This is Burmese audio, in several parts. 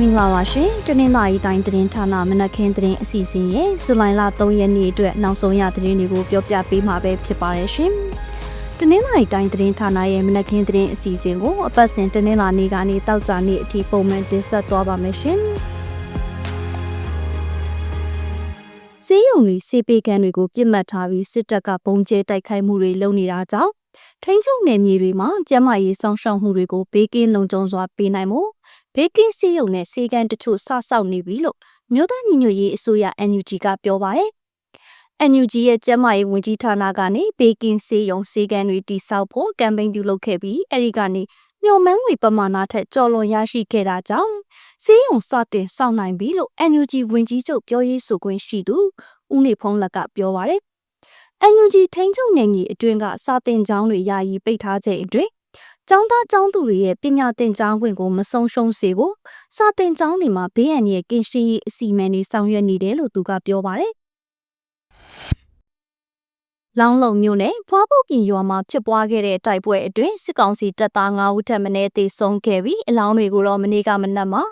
မင်္ဂလာပါရှင်တနင်္လာရီတိုင်းသတင်းဌာနမနက်ခင်းသတင်းအစီအစဉ်ရဲ့ဇူလိုင်လ3ရက်နေ့အတွက်နောက်ဆုံးရသတင်းတွေကိုပြောပြပေးမှာပဲဖြစ်ပါတယ်ရှင်တနင်္လာရီတိုင်းသတင်းဌာနရဲ့မနက်ခင်းသတင်းအစီအစဉ်ကိုအပတ်စဉ်တနင်္လာနေ့ကနေတောက်ကြနေ့အထိပုံမှန်တင်ဆက်သွားပါမယ်ရှင်စေးရုံတွေစေပေကန်တွေကိုပြစ်မှတ်ထားပြီးစစ်တပ်ကပုံကျဲတိုက်ခိုက်မှုတွေလုပ်နေတာကြောင့်ထိန်းချုပ်နယ်မြေတွေမှာကျန်းမာရေးစောင့်ရှောက်မှုတွေကိုဘေးကင်းလုံခြုံစွာပေးနိုင်မှု ဘေးကင်းစေးရုံနဲ့စေကန်တချို့စဆောက်နေပြီလို့မြို့သားညီညွတ်ရေးအစိုးရ NUG ကပြောပါတယ်။ NUG ရဲ့ကျန်းမာရေးဝန်ကြီးဌာနကနေဘေးကင်းစေးရုံစေကန်တွေတိစောက်ဖို့ကမ်ပိန်းပြုလုပ်ခဲ့ပြီးအဲဒီကနေမျှော်မှန်းငွေပမာဏထက်ကျော်လွန်ရရှိခဲ့တာကြောင့်စေးရုံစတင်စောင့်နိုင်ပြီလို့ NUG ဝန်ကြီးချုပ်ပြောရေးဆိုခွင့်ရှိသူဦးနေဖုံးလက်ကပြောပါတယ်။ NUG ထိန်းချုပ်နယ်မြေအတွင်းကစာတင်ကျောင်းတွေယာယီပိတ်ထားချိန်အတွင်း ကျောင်းသားကျောင်းသူတွေရဲ့ပညာသင်ကြားခွင့်ကိုမဆုံးရှုံးစေဖို့စာတင်ကျောင်းတွေမှာဘေးအန္တရာယ်ကင်းရှင်းရေးအစီအမံတွေဆောင်ရွက်နေတယ်လို့သူကပြောပါတယ်။လောင်းလုံမြို့နယ်ဖွားပုတ်ပြင်ရွာမှာဖြစ်ပွားခဲ့တဲ့တိုက်ပွဲအတွင်းစစ်ကောင်စီတပ်သား9ဦးထပ်မံတေဆုံးခဲ့ပြီးအလောင်းတွေကိုတော့မနေ့ကမနက်မှာ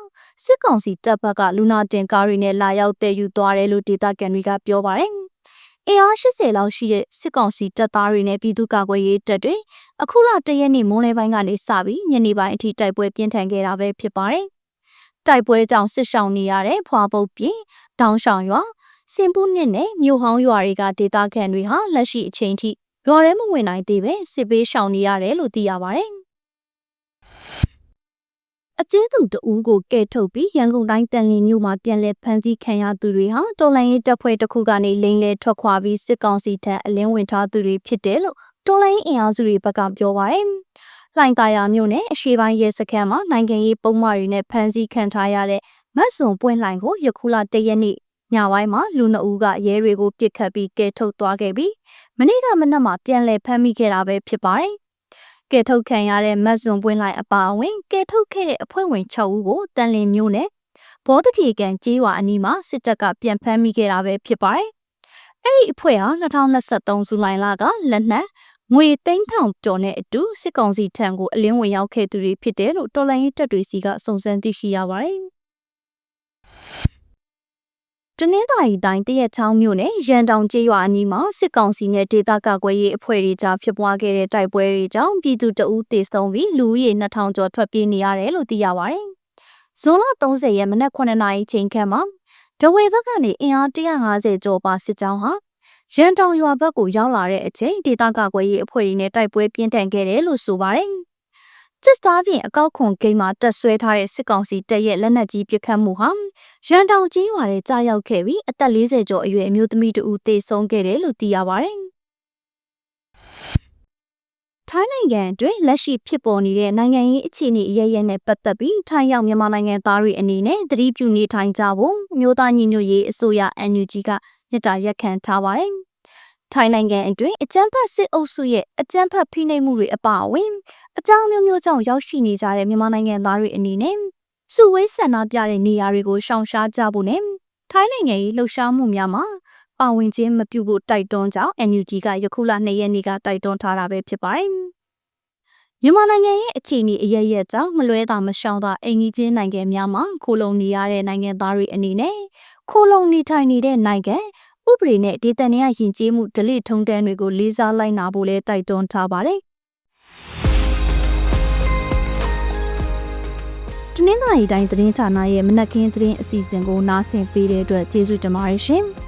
စစ်ကောင်စီတပ်ဘက်ကလူနာတင်ကားတွေနဲ့လာရောက်တည်ယူသွားတယ်လို့ဒေသခံတွေကပြောပါတယ်။ အင်အား80လောက်ရှိတဲ့စစ်ကောင်စီတပ်သားတွေနဲ့ပြည်သူ့ကာကွယ်ရေးတပ်တွေအခုလတရက်နေ့မွန်းလယ်ပိုင်းကနေစပြီးညနေပိုင်းအထိတိုက်ပွဲပြင်းထန်ခဲ့တာပဲဖြစ်ပါတယ်။တိုက်ပွဲကြောင့်စစ်ရှောင်နေရတဲ့ဖွာပုတ်ပြည်တောင်ဆောင်ရွာစင်ပူးနစ်နဲ့မြို့ဟောင်းရွာတွေကဒေသခံတွေဟာလက်ရှိအချိန်ထိရွာထဲမဝင်နိုင်သေးပဲစစ်ပေးရှောင်နေရတယ်လို့သိရပါတယ်။ အကျဉ်းသူတဦးကိုကဲထုတ်ပြီးရန်ကုန်တိုင်းတန်လင်းမြို့မှာပြန်လည်ဖမ်းဆီးခံရသူတွေဟာတော်လိုင်းရေးတပ်ဖွဲ့တစ်ခုကနေလိမ်လည်ထွက်ခွာပြီးစစ်ကောင်စီထံအလင်းဝင်ထားသူတွေဖြစ်တယ်လို့တော်လိုင်းအင်အားစုတွေဘက်ကပြောပါတယ်။လိုင်တာယာမြို့နယ်အရှေ့ပိုင်းရဲစခန်းမှာနိုင်ငံရေးပုံမှန်တွေနဲ့ဖမ်းဆီးခံထားရတဲ့မတ်စွန်ပွင့်လှိုင်ကိုယခုလတရက်နေ့ညပိုင်းမှာလူနှုတ်ကရဲတွေကိုပစ်ခတ်ပြီးကဲထုတ်သွားခဲ့ပြီးမနေ့ကမနက်မှာပြန်လည်ဖမ်းမိခဲ့တာပဲဖြစ်ပါတယ်။ ကဲထုတ်ခံရတဲ့မတ်စွန်ပွင့်လှိုင်အပါအဝင်ကဲထုတ်ခဲ့တဲ့အဖွဲ့ဝင်6ဦးကိုတန်လင်းမျိုးနဲ့ဘောတပြေကန်ကျေးရွာအနီးမှာစစ်တပ်ကပြန်ဖမ်းမိခဲ့တာပဲဖြစ်ပါတယ်။အဲ့ဒီအဖွဲ့ဟာ2023ဇူလိုင်လကလက်နက်ငွေသိန်းထောင်ကျော်နဲ့အတူစစ်ကောင်စီထံကိုအလင်းဝင်ရောက်ခဲ့သူတွေဖြစ်တယ်လို့တော်လိုင်းရေးတပ်တွေစီကစုံစမ်းသိရှိရပါတယ်။ တနင်္သာရီတိုင်းတရက်ချောင်းမြို့နယ်ရန်တောင်ကျေးရွာအနီးမှာစစ်ကောင်စီနဲ့ဒေသကာကွယ်ရေးအဖွဲ့တွေကြားဖြစ်ပွားခဲ့တဲ့တိုက်ပွဲတွေကြောင့်ပြည်သူတအုပ်သေဆုံးပြီးလူဦးရေ2000ကျော်ထွက်ပြေးနေရတယ်လို့သိရပါတယ်။ဇွန်လ30ရက်မနက်9နာရီချိန်ခန့်မှာဒဝေဘက်ကနေအင်အား150ကျော်ပါစစ်ကြောင်းဟာရန်တောင်ရွာဘက်ကိုရောက်လာတဲ့အချိန်ဒေသကာကွယ်ရေးအဖွဲ့တွေနဲ့တိုက်ပွဲပြင်းထန်ခဲ့တယ်လို့ဆိုပါတယ်။ စစ်သားပြင်အကောက်ခွန်ဂိမ်းမှာတက်ဆွဲထားတဲ့စစ်ကောင်စီတပ်ရဲ့လက်နက်ကြီးပစ်ခတ်မှုဟာရန်တောင်ကြီးရွာထဲကြားရောက်ခဲ့ပြီးအသက်40ကျော်အရွယ်အမျိုးသမီးတဦးသေဆုံးခဲ့တယ်လို့သိရပါတယ်။ထိုင်းနိုင်ငံအတွင်းလက်ရှိဖြစ်ပေါ်နေတဲ့နိုင်ငံရေးအခြေအနေအရရနဲ့ပတ်သက်ပြီးထိုင်းရောက်မြန်မာနိုင်ငံသားတွေအနေနဲ့သတိပြုနေထိုင်ကြဖို့မျိုးသားညီညွတ်ရေးအစိုးရ NUG ကမြစ်တာရက်ခံထားပါတယ်။ ထိုင်းနိုင်ငံအတွင်းအကြမ်းဖက်စစ်အုပ်စုရဲ့အကြမ်းဖက်ဖိနှိပ်မှုတွေအပါအဝင်အကြောင်းမျိုးမျိုးကြောင့်ရောက်ရှိနေကြတဲ့မြန်မာနိုင်ငံသားတွေအနေနဲ့စုဝေးဆန္ဒပြတဲ့နေရာတွေကိုရှောင်ရှားကြဖို့နဲ့ထိုင်းနိုင်ငံရေးလှုပ်ရှားမှုများမှာပါဝင်ခြင်းမပြုဖို့တိုက်တွန်းကြောင်း NUG ကယခုလ2ရက်နေ့ကတိုက်တွန်းထားတာပဲဖြစ်ပါတယ်။မြန်မာနိုင်ငံရဲ့အခြေအနေအရရက်ကြောင့်မလွဲတာမရှောင်တာအိမ်ကြီးချင်းနိုင်ငံများမှာခိုလုံနေရတဲ့နိုင်ငံသားတွေအနေနဲ့ခိုလုံနေထိုင်နေတဲ့နိုင်ငံ ဥပဒေနဲ့ဒေသနယ်ယဉ်ကျေးမှုဒလိထုံတန်းတွေကိုလေးစားလိုက်နာဖို့လဲတိုက်တွန်းထားပါတယ်။တနင်္သာရီတိုင်းသတင်းဌာနရဲ့မနက်ခင်းသတင်းအစီအစဉ်ကိုနားဆင်ပေးတဲ့အတွက်ကျေးဇူးတင်ပါတယ်ရှင်။